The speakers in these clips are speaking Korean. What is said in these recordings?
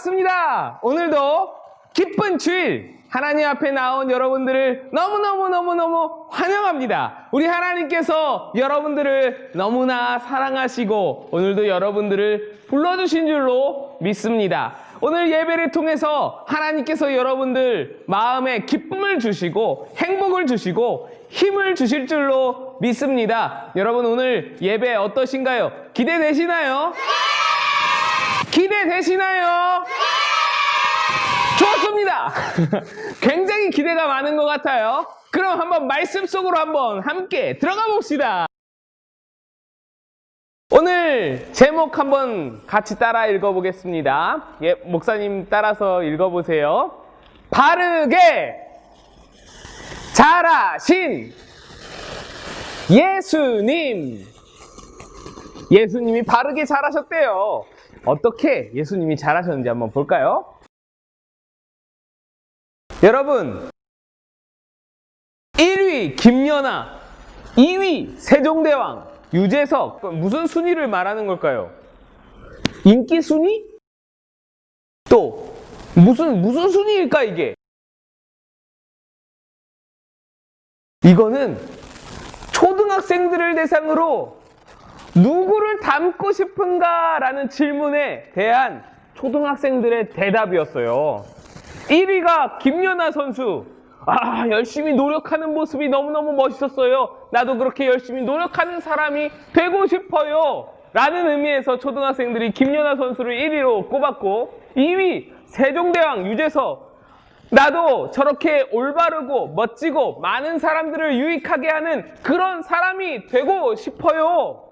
반갑습니다. 오늘도 기쁜 주일 하나님 앞에 나온 여러분들을 너무너무너무너무 환영합니다. 우리 하나님께서 여러분들을 너무나 사랑하시고 오늘도 여러분들을 불러주신 줄로 믿습니다. 오늘 예배를 통해서 하나님께서 여러분들 마음에 기쁨을 주시고 행복을 주시고 힘을 주실 줄로 믿습니다. 여러분 오늘 예배 어떠신가요? 기대되시나요? 기대되시나요? 좋습니다. 굉장히 기대가 많은 것 같아요. 그럼 한번 말씀 속으로 한번 함께 들어가 봅시다. 오늘 제목 한번 같이 따라 읽어보겠습니다. 예, 목사님 따라서 읽어보세요. 바르게 잘하신 예수님. 예수님이 바르게 잘하셨대요. 어떻게 예수님이 잘하셨는지 한번 볼까요? 여러분, 1위 김연아, 2위 세종대왕, 유재석, 무슨 순위를 말하는 걸까요? 인기 순위? 또, 무슨, 무슨 순위일까, 이게? 이거는 초등학생들을 대상으로 누구를 닮고 싶은가라는 질문에 대한 초등학생들의 대답이었어요. 1위가 김연아 선수. 아, 열심히 노력하는 모습이 너무너무 멋있었어요. 나도 그렇게 열심히 노력하는 사람이 되고 싶어요. 라는 의미에서 초등학생들이 김연아 선수를 1위로 꼽았고, 2위 세종대왕 유재석. 나도 저렇게 올바르고 멋지고 많은 사람들을 유익하게 하는 그런 사람이 되고 싶어요.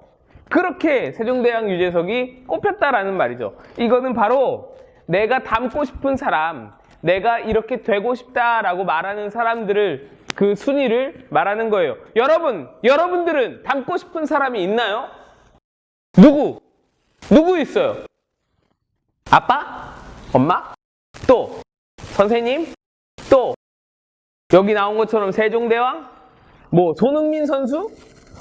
그렇게 세종대왕 유재석이 꼽혔다라는 말이죠. 이거는 바로 내가 닮고 싶은 사람, 내가 이렇게 되고 싶다라고 말하는 사람들을 그 순위를 말하는 거예요. 여러분, 여러분들은 닮고 싶은 사람이 있나요? 누구? 누구 있어요? 아빠? 엄마? 또 선생님? 또 여기 나온 것처럼 세종대왕? 뭐 손흥민 선수?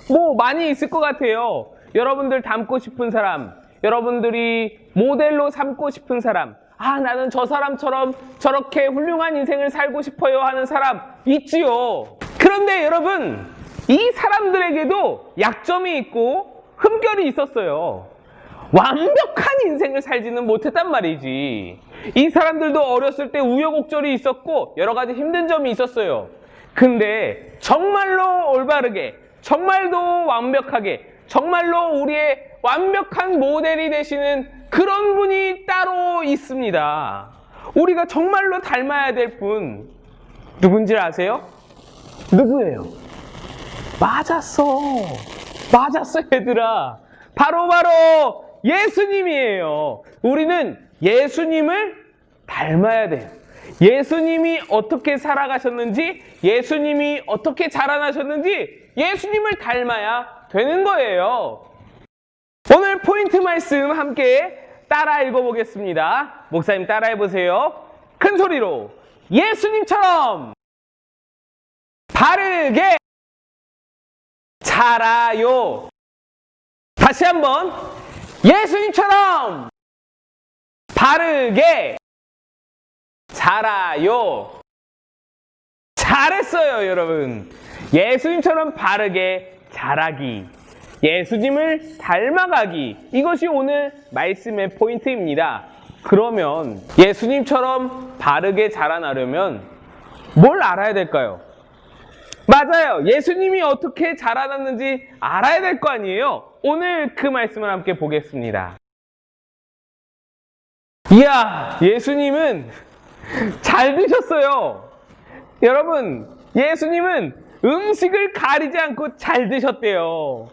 뭐 많이 있을 것 같아요. 여러분들 닮고 싶은 사람, 여러분들이 모델로 삼고 싶은 사람, 아, 나는 저 사람처럼 저렇게 훌륭한 인생을 살고 싶어요 하는 사람 있지요. 그런데 여러분, 이 사람들에게도 약점이 있고 흠결이 있었어요. 완벽한 인생을 살지는 못했단 말이지. 이 사람들도 어렸을 때 우여곡절이 있었고 여러 가지 힘든 점이 있었어요. 근데 정말로 올바르게, 정말로 완벽하게, 정말로 우리의 완벽한 모델이 되시는 그런 분이 따로 있습니다. 우리가 정말로 닮아야 될 분, 누군지 아세요? 누구예요? 맞았어. 맞았어, 얘들아. 바로바로 예수님이에요. 우리는 예수님을 닮아야 돼요. 예수님이 어떻게 살아가셨는지, 예수님이 어떻게 자라나셨는지, 예수님을 닮아야 되는 거예요. 오늘 포인트 말씀 함께 따라 읽어보겠습니다. 목사님 따라 해 보세요. 큰 소리로 예수님처럼 바르게 자라요. 다시 한번 예수님처럼 바르게 자라요. 잘했어요, 여러분. 예수님처럼 바르게 자라기. 예수님을 닮아가기. 이것이 오늘 말씀의 포인트입니다. 그러면 예수님처럼 바르게 자라나려면 뭘 알아야 될까요? 맞아요. 예수님이 어떻게 자라났는지 알아야 될 거 아니에요? 오늘 그 말씀을 함께 보겠습니다. 이야, 예수님은 잘 드셨어요. 여러분, 예수님은 음식을 가리지 않고 잘 드셨대요.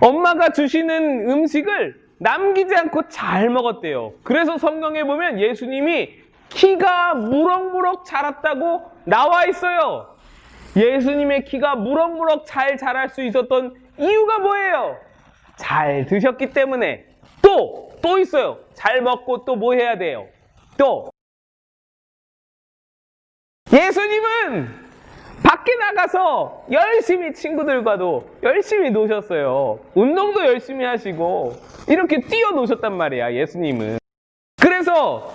엄마가 주시는 음식을 남기지 않고 잘 먹었대요. 그래서 성경에 보면 예수님이 키가 무럭무럭 자랐다고 나와 있어요. 예수님의 키가 무럭무럭 잘 자랄 수 있었던 이유가 뭐예요? 잘 드셨기 때문에. 또, 또 있어요. 잘 먹고 또 뭐 해야 돼요? 또. 예수님은 나가서 열심히 친구들과도 열심히 노셨어요. 운동도 열심히 하시고 이렇게 뛰어 노셨단 말이야, 예수님은. 그래서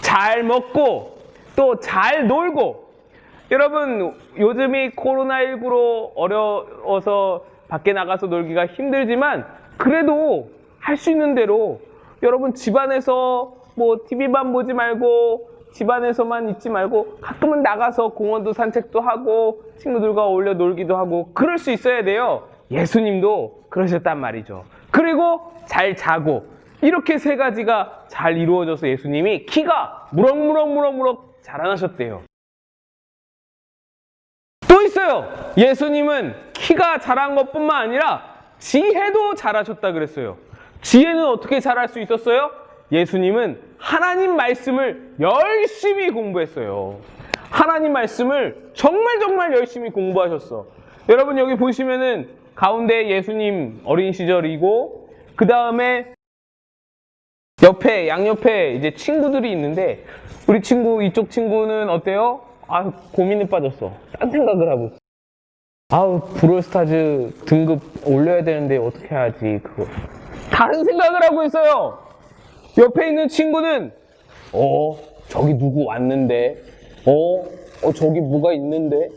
잘 먹고 또 잘 놀고 여러분 요즘이 코로나19로 어려워서 밖에 나가서 놀기가 힘들지만 그래도 할 수 있는 대로 여러분 집안에서 뭐 TV만 보지 말고 집안에서만 있지 말고 가끔은 나가서 공원도 산책도 하고 친구들과 어울려 놀기도 하고 그럴 수 있어야 돼요. 예수님도 그러셨단 말이죠. 그리고 잘 자고 이렇게 세 가지가 잘 이루어져서 예수님이 키가 무럭무럭무럭무럭 자라나셨대요. 또 있어요. 예수님은 키가 자란 것뿐만 아니라 지혜도 잘하셨다 그랬어요. 지혜는 어떻게 잘할 수 있었어요? 예수님은 하나님 말씀을 열심히 공부했어요. 하나님 말씀을 정말 정말 열심히 공부하셨어. 여러분 여기 보시면은 가운데 예수님 어린 시절이고 그 다음에 옆에 양옆에 이제 친구들이 있는데 우리 친구 이쪽 친구는 어때요? 아 고민에 빠졌어. 딴 생각을 하고. 아우 브롤스타즈 등급 올려야 되는데 어떻게 하지 그거. 다른 생각을 하고 있어요. 옆에 있는 친구는 어 저기 누구 왔는데 어, 어 저기 뭐가 있는데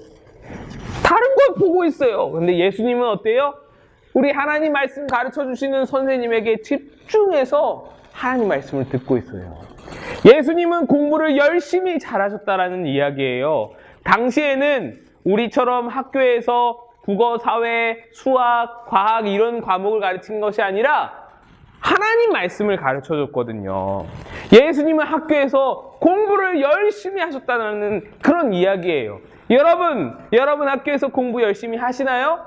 다른 걸 보고 있어요. 근데 예수님은 어때요? 우리 하나님 말씀 가르쳐 주시는 선생님에게 집중해서 하나님 말씀을 듣고 있어요. 예수님은 공부를 열심히 잘하셨다라는 이야기예요. 당시에는 우리처럼 학교에서 국어, 사회, 수학, 과학 이런 과목을 가르친 것이 아니라 하나님 말씀을 가르쳐 줬거든요. 예수님은 학교에서 공부를 열심히 하셨다는 그런 이야기예요. 여러분, 여러분 학교에서 공부 열심히 하시나요?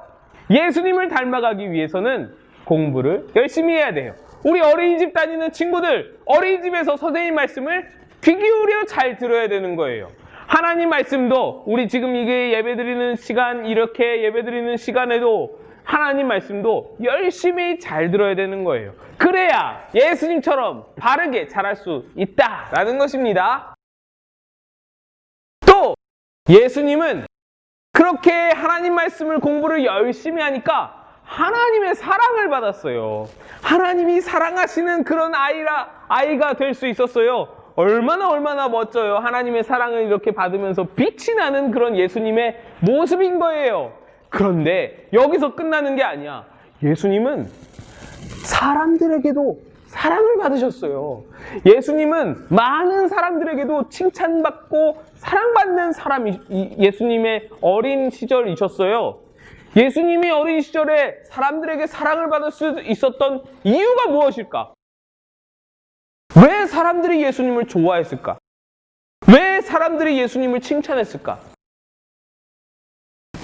예수님을 닮아가기 위해서는 공부를 열심히 해야 돼요. 우리 어린이집 다니는 친구들, 어린이집에서 선생님 말씀을 귀 기울여 잘 들어야 되는 거예요. 하나님 말씀도 우리 지금 이게 예배 드리는 시간, 이렇게 예배 드리는 시간에도 하나님 말씀도 열심히 잘 들어야 되는 거예요. 그래야 예수님처럼 바르게 잘할 수 있다라는 것입니다. 또 예수님은 그렇게 하나님 말씀을 공부를 열심히 하니까 하나님의 사랑을 받았어요. 하나님이 사랑하시는 그런 아이라 아이가 될 수 있었어요. 얼마나 얼마나 멋져요. 하나님의 사랑을 이렇게 받으면서 빛이 나는 그런 예수님의 모습인 거예요. 그런데 여기서 끝나는 게 아니야. 예수님은 사람들에게도 사랑을 받으셨어요. 예수님은 많은 사람들에게도 칭찬받고 사랑받는 사람이 이- 예수님의 어린 시절이셨어요. 예수님이 어린 시절에 사람들에게 사랑을 받을 수 있었던 이유가 무엇일까? 왜 사람들이 예수님을 좋아했을까? 왜 사람들이 예수님을 칭찬했을까?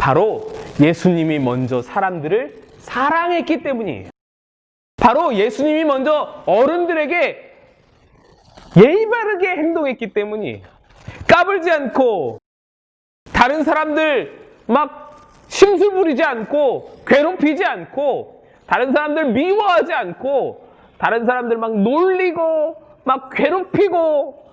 바로 예수님이 먼저 사람들을 사랑했기 때문이에요. 바로 예수님이 먼저 어른들에게 예의 바르게 행동했기 때문이에요. 까불지 않고 다른 사람들 막 심술 부리지 않고 괴롭히지 않고 다른 사람들 미워하지 않고 다른 사람들 막 놀리고 막 괴롭히고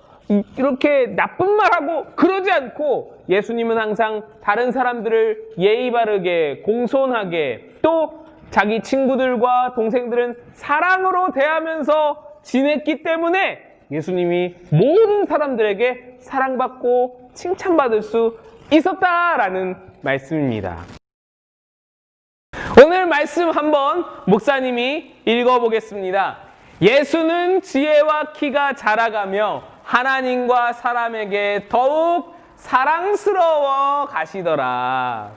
이렇게 나쁜 말하고 그러지 않고 예수님은 항상 다른 사람들을 예의 바르게 공손하게 또 자기 친구들과 동생들은 사랑으로 대하면서 지냈기 때문에 예수님이 모든 사람들에게 사랑받고 칭찬받을 수 있었다라는 말씀입니다. 오늘 말씀 한번 목사님이 읽어보겠습니다. 예수는 지혜와 키가 자라가며 하나님과 사람에게 더욱 사랑스러워 가시더라.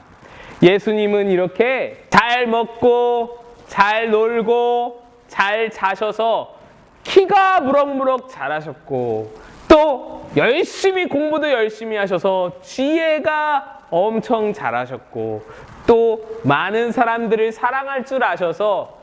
예수님은 이렇게 잘 먹고 잘 놀고 잘 자셔서 키가 무럭무럭 자라셨고 또 열심히 공부도 열심히 하셔서 지혜가 엄청 잘하셨고 또 많은 사람들을 사랑할 줄 아셔서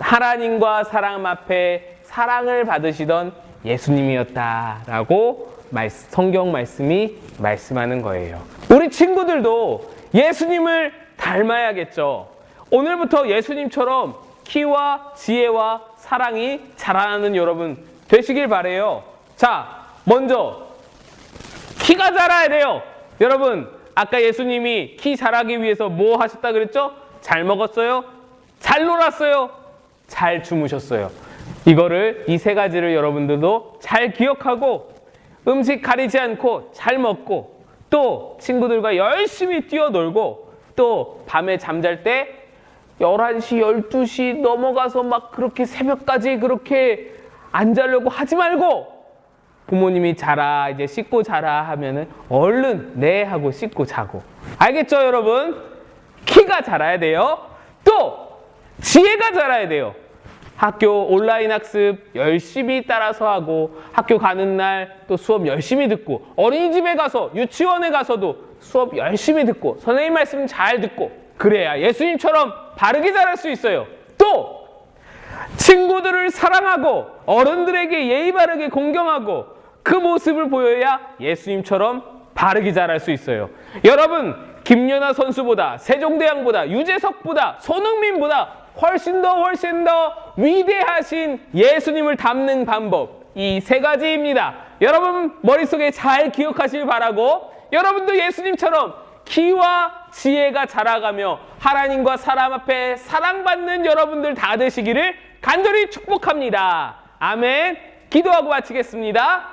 하나님과 사람 앞에 사랑을 받으시던 예수님이었다라고 말- 성경 말씀이 말씀하는 거예요. 우리 친구들도 예수님을 닮아야겠죠. 오늘부터 예수님처럼 키와 지혜와 사랑이 자라나는 여러분 되시길 바래요. 자, 먼저 키가 자라야 돼요. 여러분, 아까 예수님이 키 자라기 위해서 뭐 하셨다 그랬죠? 잘 먹었어요? 잘 놀았어요? 잘 주무셨어요. 이거를 이 세 가지를 여러분들도 잘 기억하고 음식 가리지 않고 잘 먹고 또 친구들과 열심히 뛰어놀고 또 밤에 잠잘 때 11시, 12시 넘어가서 막 그렇게 새벽까지 그렇게 안 자려고 하지 말고 부모님이 자라 이제 씻고 자라 하면은 얼른 네 하고 씻고 자고. 알겠죠 여러분? 키가 자라야 돼요. 또 지혜가 자라야 돼요 학교 온라인 학습 열심히 따라서 하고 학교 가는 날 또 수업 열심히 듣고 어린이집에 가서 유치원에 가서도 수업 열심히 듣고 선생님 말씀 잘 듣고 그래야 예수님처럼 바르게 자랄 수 있어요 또 친구들을 사랑하고 어른들에게 예의 바르게 공경하고 그 모습을 보여야 예수님처럼 바르게 자랄 수 있어요. 여러분, 김연아 선수보다 세종대왕보다 유재석보다 손흥민보다 훨씬 더 훨씬 더 위대하신 예수님을 닮는 방법 이 세 가지입니다. 여러분 머릿속에 잘 기억하시길 바라고 여러분도 예수님처럼 키와 지혜가 자라가며 하나님과 사람 앞에 사랑받는 여러분들 다 되시기를 간절히 축복합니다. 아멘. 기도하고 마치겠습니다.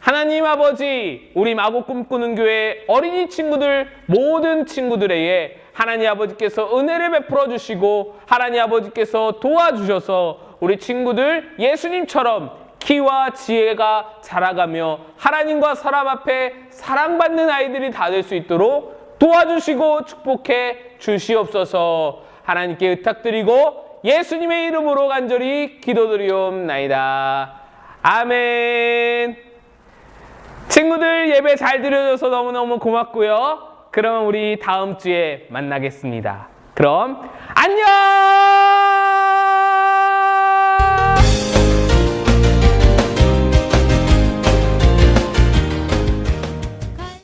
하나님 아버지, 우리 마고 꿈꾸는 교회 어린이 친구들, 모든 친구들에게 하나님 아버지께서 은혜를 베풀어 주시고 하나님 아버지께서 도와주셔서 우리 친구들 예수님처럼 키와 지혜가 자라가며 하나님과 사람 앞에 사랑받는 아이들이 다 될 수 있도록 도와주시고 축복해 주시옵소서 하나님께 의탁드리고 예수님의 이름으로 간절히 기도드리옵나이다. 아멘. 친구들 예배 잘 드려줘서 너무너무 고맙고요. 그러면 우리 다음 주에 만나겠습니다. 그럼 안녕!